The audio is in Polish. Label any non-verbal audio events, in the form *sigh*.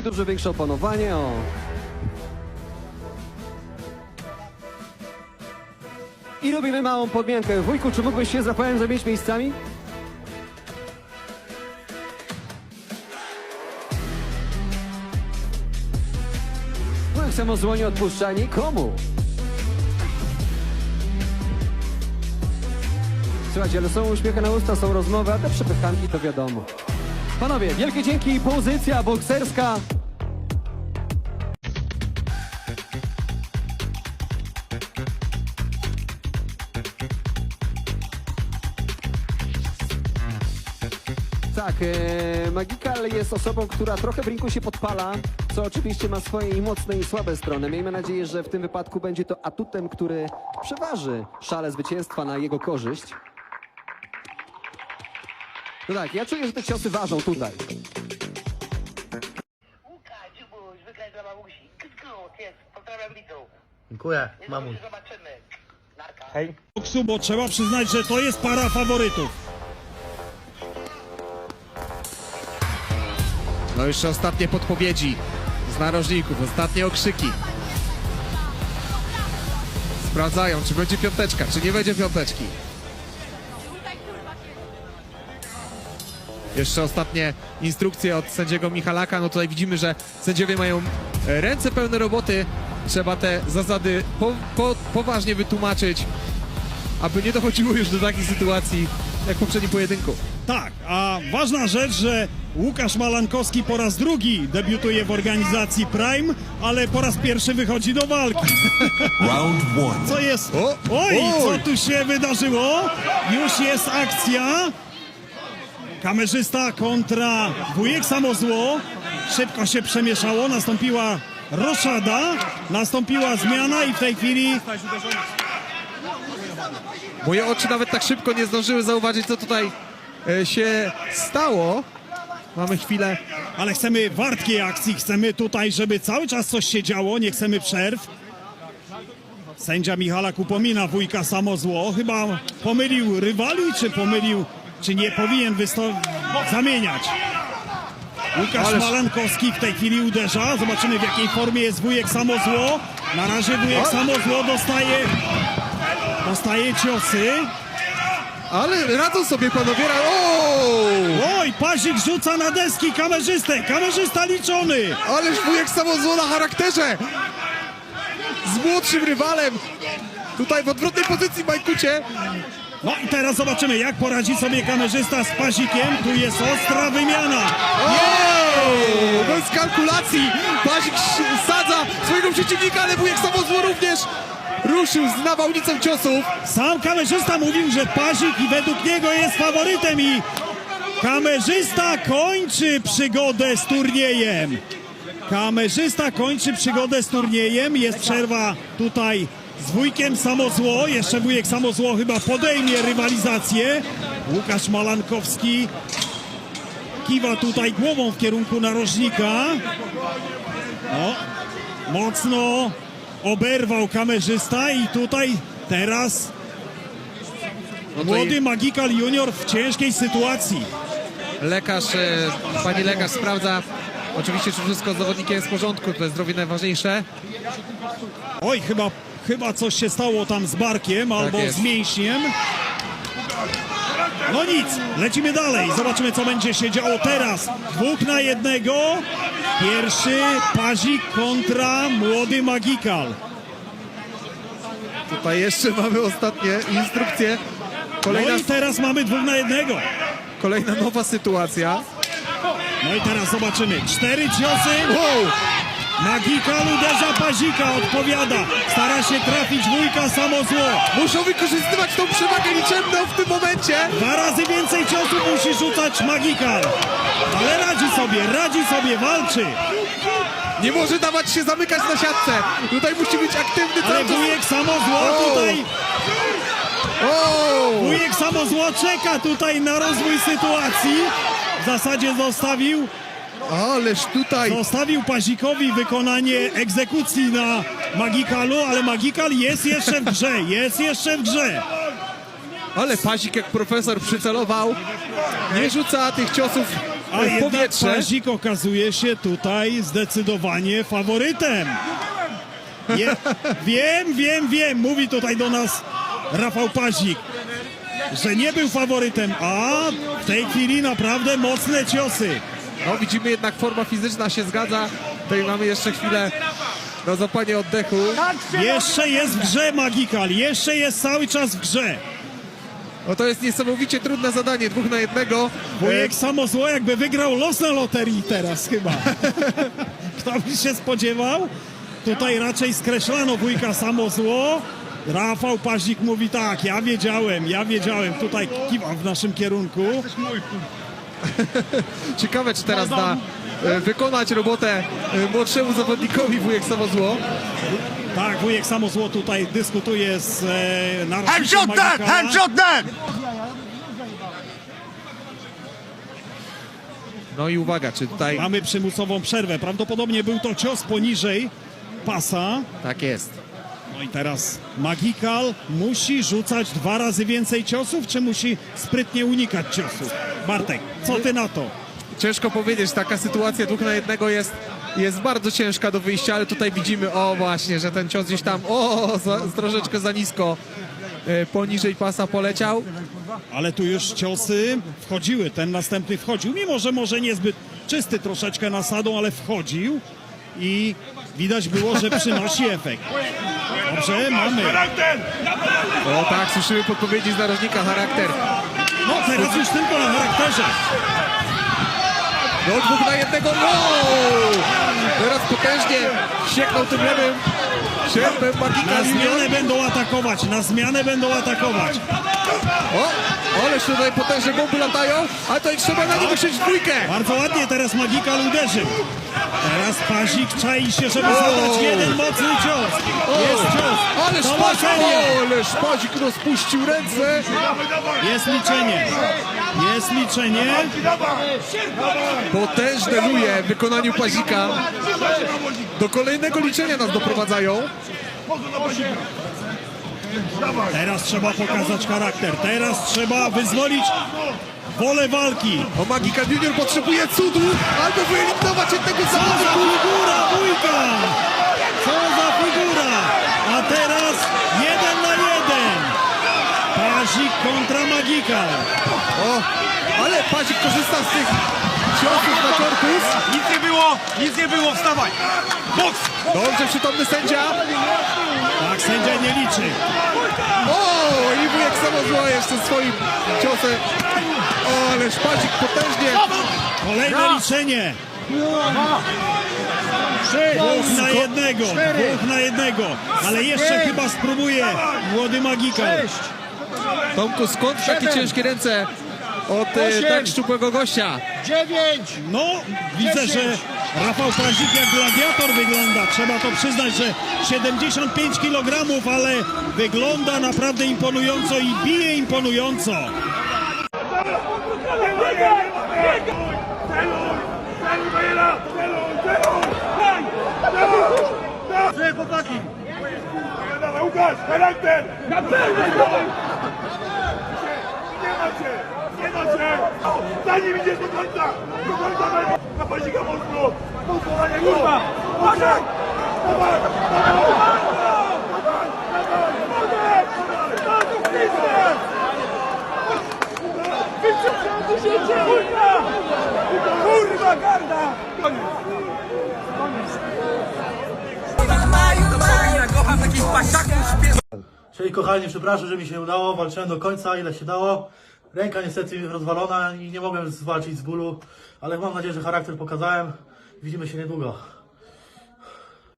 Tutaj dużo większe opanowanie, o. I robimy małą podmiankę. Wujku, czy mógłbyś się z Rafałem zamienić miejscami? Wujek samozło nie odpuszcza nikomu. Słuchajcie, ale są uśmiechy na usta, są rozmowy, a te przepychanki to wiadomo. Panowie, wielkie dzięki, pozycja bokserska. Tak, e, Magical jest osobą, która trochę w ringu się podpala, co oczywiście ma swoje i mocne i słabe strony. Miejmy nadzieję, że w tym wypadku będzie to atutem, który przeważy szale zwycięstwa na jego korzyść. No tak, ja czuję, że te ciosy ważą tutaj. Łukasz, Dziubuś, wygraj dla mamusi. Kytku, jest, pozdrawiam widzów. Dziękuję, mamuś. zobaczymy. Narka. Hej. boksu, bo trzeba przyznać, że to jest para faworytów. No jeszcze ostatnie podpowiedzi z narożników, ostatnie okrzyki. Sprawdzają, czy będzie piąteczka, czy nie będzie piąteczki. Jeszcze ostatnie instrukcje od sędziego Michalaka. No tutaj widzimy, że sędziowie mają e, ręce pełne roboty. Trzeba te zasady po, po, poważnie wytłumaczyć, aby nie dochodziło już do takich sytuacji jak w poprzednim pojedynku. Tak, a ważna rzecz, że Łukasz Malankowski po raz drugi debiutuje w organizacji Prime, ale po raz pierwszy wychodzi do walki. *laughs* Round one. Co jest? Oj! co tu się wydarzyło? Już jest akcja. Kamerzysta kontra wujek samozło. Szybko się przemieszało, nastąpiła roszada, nastąpiła zmiana i w tej chwili Moje oczy nawet tak szybko nie zdążyły zauważyć, co tutaj e, się stało. Mamy chwilę. Ale chcemy wartkiej akcji, chcemy tutaj, żeby cały czas coś się działo, nie chcemy przerw. Sędzia Michalak upomina wujka samozło. Chyba pomylił rywali, czy pomylił, czy nie powinien zamieniać. Łukasz Ależ- Malankowski w tej chwili uderza. Zobaczymy w jakiej formie jest wujek samozło. Na razie wujek samozło dostaje, dostaje ciosy. Ale radzą sobie panowie. O! Oj, Pazik rzuca na deski kamerzystę. Kamerzysta liczony. Ależ wujek samozło na charakterze! Z młodszym rywalem! Tutaj w odwrotnej pozycji Majkucie. No i teraz zobaczymy, jak poradzi sobie kamerzysta z Pazikiem. Tu jest ostra wymiana. O! Bez kalkulacji! Pazik ś- sadza swojego przeciwnika, ale wujek samozło również ruszył z nawałnicą ciosów. Sam kamerzysta mówił, że Pazik i według niego jest faworytem i kamerzysta kończy przygodę z turniejem. Kamerzysta kończy przygodę z turniejem. Jest przerwa tutaj z wujkiem Samozło. Jeszcze wujek Samozło chyba podejmie rywalizację. Łukasz Malankowski kiwa tutaj głową w kierunku narożnika. No, mocno oberwał kamerzysta i tutaj teraz No młody Magical Junior w ciężkiej sytuacji. lekarz, e, pani lekarz sprawdza oczywiście, czy wszystko z zawodnikiem jest w porządku. To jest zdrowie najważniejsze. Oj, chyba, chyba coś się stało tam z barkiem albo jest. z mięśniem. No nic, lecimy dalej. Zobaczymy, co będzie się działo teraz. Dwóch na jednego. Pierwszy Pazik kontra młody Magical. Tutaj jeszcze mamy ostatnie instrukcje. No Kolejna, i teraz mamy dwóch na jednego. kolejna nowa sytuacja. No i teraz zobaczymy. Cztery ciosy. Wow! Magikal uderza Pazika, odpowiada. Stara się trafić wujka samozło. Muszą wykorzystywać tą przewagę liczebną w tym momencie. Dwa razy więcej ciosów musi rzucać Magikal. Ale radzi sobie, radzi sobie, walczy. Nie może dawać się zamykać na siatce. Tutaj musi być aktywny Ale cały czas. wujek samozło tutaj, O! wujek samozło czeka tutaj na rozwój sytuacji. W zasadzie zostawił, Ależ tutaj. zostawił Pazikowi wykonanie egzekucji na Magikalu, ale Magikal jest jeszcze w grze, jest jeszcze w grze. Ale Pazik jak profesor przycelował. Nie rzuca tych ciosów A w powietrze. Pazik okazuje się tutaj zdecydowanie faworytem. Je, wiem, wiem, wiem, mówi tutaj do nas Rafał Pazik, że nie był faworytem, a w tej chwili naprawdę mocne ciosy. No widzimy jednak forma fizyczna się zgadza. Tutaj mamy jeszcze chwilę na zapanie oddechu. Jeszcze jest w grze Magikal, jeszcze jest cały czas w grze. No to jest niesamowicie trudne zadanie, dwóch na jednego. Wujek samo zło jakby wygrał los na loterii teraz chyba. *laughs* Kto by się spodziewał? Tutaj raczej skreślano wujka samo zło. Rafał Pazik mówi tak, ja wiedziałem, ja wiedziałem. Tutaj kiwam w naszym kierunku. *laughs* Ciekawe, czy teraz da e, wykonać robotę e, młodszemu zawodnikowi wujek Samozło. Tak, wujek samo zło tutaj dyskutuje z e, Headshot narożnikiem that! Magikala. Headshot that! No i uwaga, czy tutaj... Mamy przymusową przerwę. Prawdopodobnie był to cios poniżej pasa. Tak jest. No i teraz Magikal musi rzucać dwa razy więcej ciosów, czy musi sprytnie unikać ciosów? Bartek, co ty na to? Ciężko powiedzieć, taka sytuacja dwóch na jednego jest, jest bardzo ciężka do wyjścia, ale tutaj widzimy, o właśnie, że ten cios gdzieś tam, o, za, troszeczkę za nisko e, poniżej pasa poleciał. Ale tu już ciosy wchodziły, ten następny wchodził, mimo że może niezbyt czysty troszeczkę nasadą, ale wchodził i widać było, że przynosi efekt. Dobrze, mamy. O tak, słyszymy podpowiedzi z narożnika, charakter. No teraz już tylko na charakterze. No dwóch na jednego, no! Teraz potężnie sieknął tym lewym sierpem Magika Na zmianę będą atakować, na zmianę będą atakować. O, ależ tutaj potężne bomby latają, ale to trzeba na usiąść w dwójkę. Bardzo ładnie teraz Magikal uderzył. Teraz Pazik czai się, żeby zadać jeden mocny cios. Jest cios. Ależ To Pazik, loteria. ależ Pazik rozpuścił ręce. Jest liczenie. Jest liczenie. Potężne luje w wykonaniu Pazika. Do kolejnego liczenia nas doprowadzają. Teraz trzeba pokazać charakter. Teraz trzeba wyzwolić wolę walki. O Magika Junior potrzebuje cudu, albo wyeliminować jednego Co za zawodnika. figura wujka! Co za figura! A teraz jeden na jeden. Pazik kontra Magika. O, ale Pazik korzysta z tych ciosów na korpus. Nic nie było! Nic nie było! Wstawaj! Boks! Dobrze przytomny sędzia. Tak, sędzia nie liczy. Samozła jeszcze swoim ciosem. O, ależ Pazik potężnie. Kolejne liczenie. Dwóch na jednego, dwóch na jednego. Ale jeszcze chyba spróbuje młody Magika. Tomku, skąd takie ciężkie ręce od e, tak szczupłego gościa? No, widzę, że Rafał Pazik jak gladiator wygląda. Trzeba to przyznać, że 75 kg, ale wygląda naprawdę imponująco i bije imponująco. Nie! Nie! Zanim idziesz do końca! Do końca na, na pazika mocno! Mocno na niego! Kurwa! Uważaj! Dawaj! Dawaj! Dawaj! Dawaj! Dawaj! Dawaj! to wcisnę! Co tu się dzieje? Kurwa! Garda! Koniec! Czyli kochani, przepraszam, że mi się udało, walczyłem do końca, ile się dało. Ręka niestety rozwalona i nie mogłem zwalczyć z bólu, ale mam nadzieję, że charakter pokazałem. Widzimy się niedługo.